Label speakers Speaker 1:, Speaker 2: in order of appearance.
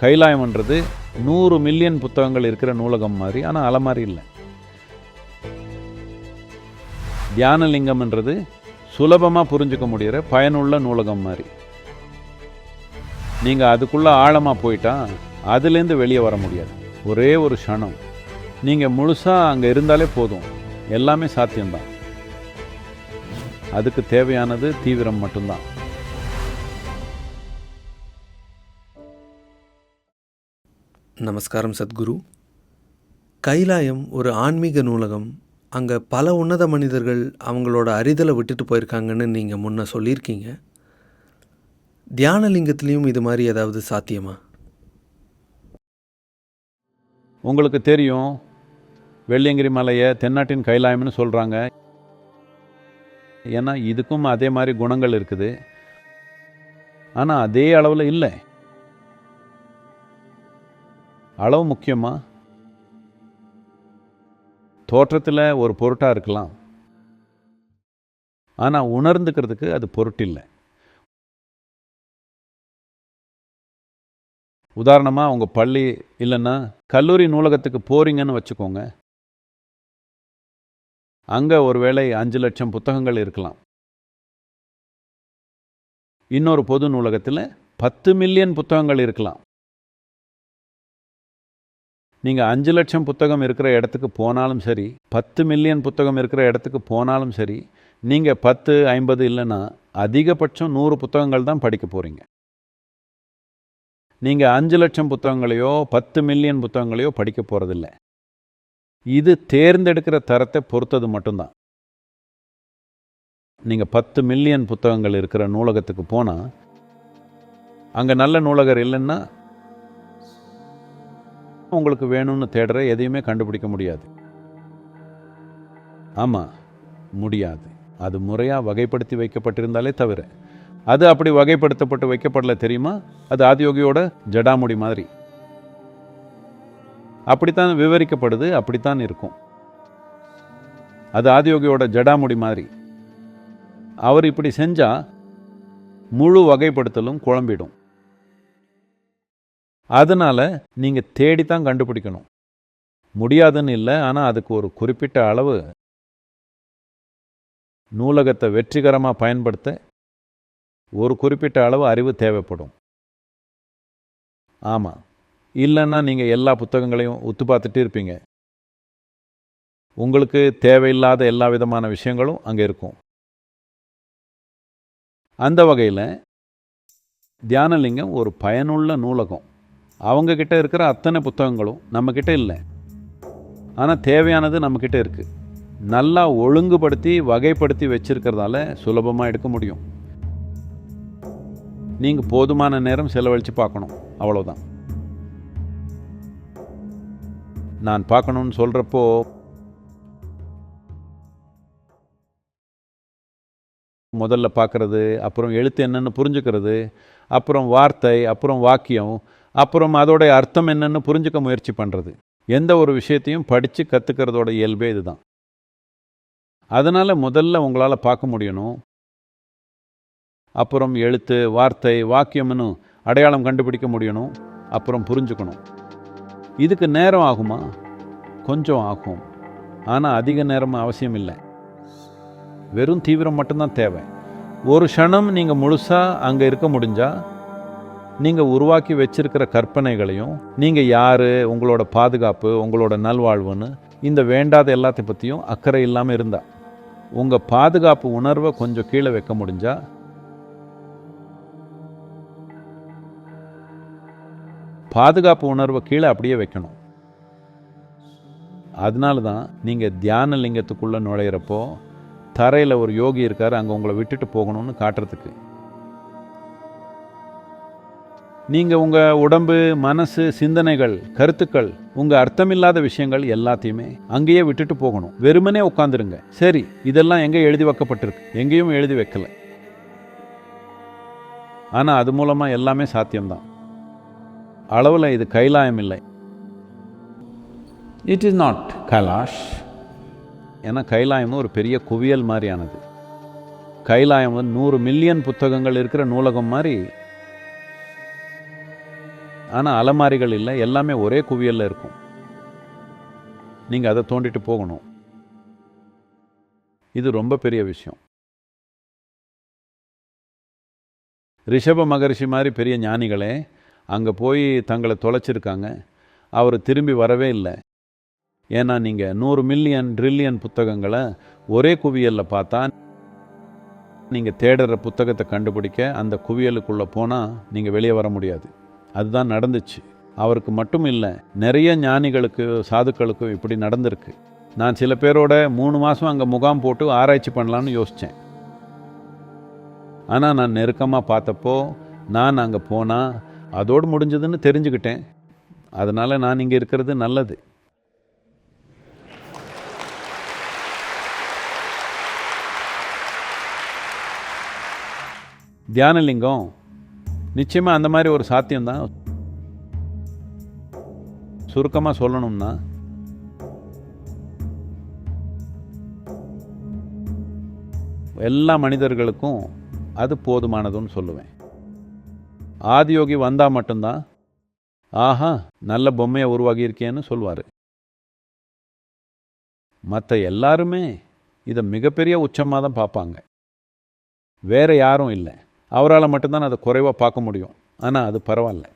Speaker 1: கைலாயம்ன்றது நூறு மில்லியன் புத்தகங்கள் இருக்கிற நூலகம் மாதிரி ஆனால் அலமாரி இல்லை. தியானலிங்கம்ன்றது சுலபமாக புரிஞ்சுக்க முடிகிற பயனுள்ள நூலகம் மாதிரி. நீங்கள் அதுக்குள்ளே ஆழமாக போயிட்டால் அதுலேருந்து வெளியே வர முடியாது. ஒரே ஒரு க்ஷணம். நீங்கள் முழுசாக அங்கே இருந்தாலே போதும். எல்லாமே சாத்தியம்தான். அதுக்கு தேவையானது தீவிரம் மட்டும்தான்.
Speaker 2: நமஸ்காரம் சத்குரு. கைலாயம் ஒரு ஆன்மீக நூலகம். அங்கே பல உன்னத மனிதர்கள் அவங்களோட அறிதலை விட்டுட்டு போயிருக்காங்கன்னு நீங்கள் முன்ன சொல்லியிருக்கீங்க. தியானலிங்கத்துலேயும் இது மாதிரி ஏதாவது சாத்தியமா?
Speaker 1: உங்களுக்கு தெரியும் வெள்ளியங்கிரி மலையை தென்னாட்டின் கைலாயம்னு சொல்கிறாங்க ஏன்னா இதுக்கும் அதே மாதிரி குணங்கள் இருக்குது. ஆனால் அதே அளவில் இல்லை. அளவு முக்கியமா? தோற்றத்தில் ஒரு பொருட்டாக இருக்கலாம். ஆனால் உணர்ந்துக்கிறதுக்கு அது பொருட்டில்லை. உதாரணமாக உங்கள் பள்ளி இல்லைன்னா கல்லூரி நூலகத்துக்கு போகிறீங்கன்னு வச்சுக்கோங்க. அங்கே ஒருவேளை அஞ்சு லட்சம் புத்தகங்கள் இருக்கலாம். இன்னொரு பொது நூலகத்தில் பத்து மில்லியன் புத்தகங்கள் இருக்கலாம். நீங்கள் அஞ்சு லட்சம் புத்தகம் இருக்கிற இடத்துக்கு போனாலும் சரி பத்து மில்லியன் புத்தகம் இருக்கிற இடத்துக்கு போனாலும் சரி நீங்கள் பத்து ஐம்பது இல்லைன்னா அதிகபட்சம் நூறு புத்தகங்கள் தான் படிக்க போகிறீங்க நீங்கள் அஞ்சு லட்சம் புத்தகங்களையோ பத்து மில்லியன் புத்தகங்களையோ படிக்க போகிறதில்ல இது தேர்ந்தெடுக்கிற தரத்தை பொறுத்தது மட்டும்தான். நீங்கள் பத்து மில்லியன் புத்தகங்கள் இருக்கிற நூலகத்துக்கு போனால் அங்கே நல்ல நூலகர் இல்லைன்னா உங்களுக்கு வேணும்னு தேடுற எதையுமே கண்டுபிடிக்க முடியாது. ஆமாம் முடியாது. அது முறையாக வகைப்படுத்தி வைக்கப்பட்டிருந்தாலே தவிர. அது அப்படி வகைப்படுத்தப்பட்டு வைக்கப்படல தெரியுமா? அது ஆதியோகியோட ஜடாமுடி மாதிரி. அப்படித்தான் விவரிக்கப்படுது அப்படித்தான் இருக்கும். அது ஆதியோகியோட ஜடாமுடி மாதிரி. அவர் இப்படி செஞ்சா முழு வகைப்படுத்தலும் குழம்பிடும். அதனால் நீங்கள் தேடித்தான் கண்டுபிடிக்கணும். முடியாதுன்னு இல்லை ஆனால் அதுக்கு ஒரு குறிப்பிட்ட அளவு நூலகத்தை வெற்றிகரமாக பயன்படுத்த ஒரு குறிப்பிட்ட அளவு அறிவு தேவைப்படும். ஆமாம் இல்லைன்னா நீங்கள் எல்லா புத்தகங்களையும் உத்து பார்த்துட்டு இருப்பீங்க. உங்களுக்கு தேவையில்லாத எல்லா விதமான விஷயங்களும் அங்கே இருக்கும். அந்த வகையில் தியானலிங்கம் ஒரு பயனுள்ள நூலகம். அவங்கக்கிட்ட இருக்கிற அத்தனை புத்தகங்களும் நம்மக்கிட்ட இல்லை. ஆனால் தேவையானது நம்மக்கிட்ட இருக்குது நல்லா ஒழுங்குபடுத்தி வகைப்படுத்தி வச்சுருக்கிறதால சுலபமாக எடுக்க முடியும். நீங்கள் போதுமான நேரம் செலவழித்து பார்க்கணும். அவ்வளோதான் நான் பார்க்கணுன்னு சொல்கிறப்போ முதல்ல பார்க்குறது அப்புறம் எழுத்து என்னென்னு புரிஞ்சுக்கிறது அப்புறம் வார்த்தை அப்புறம் வாக்கியம் அப்புறம் அதோடைய அர்த்தம் என்னன்னு புரிஞ்சுக்க முயற்சி பண்ணுறது எந்த ஒரு விஷயத்தையும் படித்து கற்றுக்கிறதோட இயல்பே இதுதான். அதனால் முதல்ல உங்களால் பார்க்க முடியணும். அப்புறம் எழுத்து வார்த்தை வாக்கியம்னு அடையாளம் கண்டுபிடிக்க முடியணும். அப்புறம் புரிஞ்சுக்கணும். இதுக்கு நேரம் ஆகுமா? கொஞ்சம் ஆகும். ஆனால் அதிக நேரம் அவசியம் இல்லை. வெறும் தீவிரம் மட்டும்தான் தேவை. ஒரு க்ஷணம் நீங்கள் முழுசாக அங்கே இருக்க முடிஞ்சால் நீங்கள் உருவாக்கி வச்சிருக்கிற கற்பனைகளையும் நீங்கள் யார் உங்களோட பாதுகாப்பு உங்களோட நல்வாழ்வுன்னு இந்த வேண்டாத எல்லாத்தை பற்றியும் அக்கறை இல்லாமல் இருந்தா. உங்கள் பாதுகாப்பு உணர்வை கொஞ்சம் கீழே வைக்க முடிஞ்சால் பாதுகாப்பு உணர்வை கீழே அப்படியே வைக்கணும். அதனால தான் நீங்கள் தியான லிங்கத்துக்குள்ளே நுழையிறப்போ தரையில் ஒரு யோகி இருக்கார் அங்கே உங்களை விட்டுட்டு போகணும்னு காட்டுறதுக்கு. நீங்கள் உங்கள் உடம்பு மனசு சிந்தனைகள் கருத்துக்கள் உங்கள் அர்த்தமில்லாத விஷயங்கள் எல்லாத்தையுமே அங்கேயே விட்டுட்டு போகணும். வெறுமனே உட்காந்துருங்க சரி இதெல்லாம் எங்கே எழுதி வைக்கப்பட்டிருக்கு? எங்கேயும் எழுதி வைக்கல. ஆனால் அது மூலமாக எல்லாமே சாத்தியம்தான். அளவில் இது கைலாயம் இல்லை. இட் இஸ் நாட் கைலாஷ் ஏன்னா கைலாயம்னு ஒரு பெரிய குவியல் மாதிரியானது. கைலாயம் வந்து நூறு மில்லியன் புத்தகங்கள் இருக்கிற நூலகம் மாதிரி ஆனால் அலமாரிகள் இல்லை எல்லாமே ஒரே குவியலில் இருக்கும். நீங்கள் அதை தோண்டிட்டு போகணும். இது ரொம்ப பெரிய விஷயம். ரிஷப மகரிஷி மாதிரி பெரிய ஞானிகளே அங்கே போய் தங்களை தொலைச்சிருக்காங்க. அவர் திரும்பி வரவே இல்லை. ஏன்னா நீங்கள் நூறு மில்லியன் ட்ரில்லியன் புத்தகங்களை ஒரே குவியலில் பார்த்தா நீங்கள் தேடுற புத்தகத்தை கண்டுபிடிக்க அந்த குவியலுக்குள்ளே போனால் நீங்கள் வெளியே வர முடியாது. அதுதான் நடந்துச்சு. அவருக்கு மட்டும் இல்லை நிறைய ஞானிகளுக்கு சாதுக்களுக்கும் இப்படி நடந்திருக்கு. நான் சில பேரோட மூணு மாதம் அங்கே முகாம் போட்டு ஆராய்ச்சி பண்ணலான்னு யோசித்தேன் ஆனால் நான் நெருக்கமாக பார்த்தப்போ நான் அங்கே போனால் அதோடு முடிஞ்சதுன்னு தெரிஞ்சுக்கிட்டேன். அதனால் நான் இங்கே இருக்கிறது நல்லது. தியானலிங்கம் நிச்சயமாக அந்த மாதிரி ஒரு சாத்தியம்தான். சுருக்கமாக சொல்லணும்னா எல்லா மனிதர்களுக்கும் அது போதுமானதுன்னு சொல்லுவேன். ஆதியோகி வந்தால் மட்டும்தான் ஆஹா நல்ல பொம்மையை உருவாகியிருக்கேன்னு சொல்வார். மற்ற எல்லாருமே இதை மிகப்பெரிய உச்சமாக தான் பார்ப்பாங்க. வேறு யாரும் இல்லை. அவரால் மட்டும்தான் அதை குறைவாக பார்க்க முடியும். ஆனால் அது பரவாயில்ல.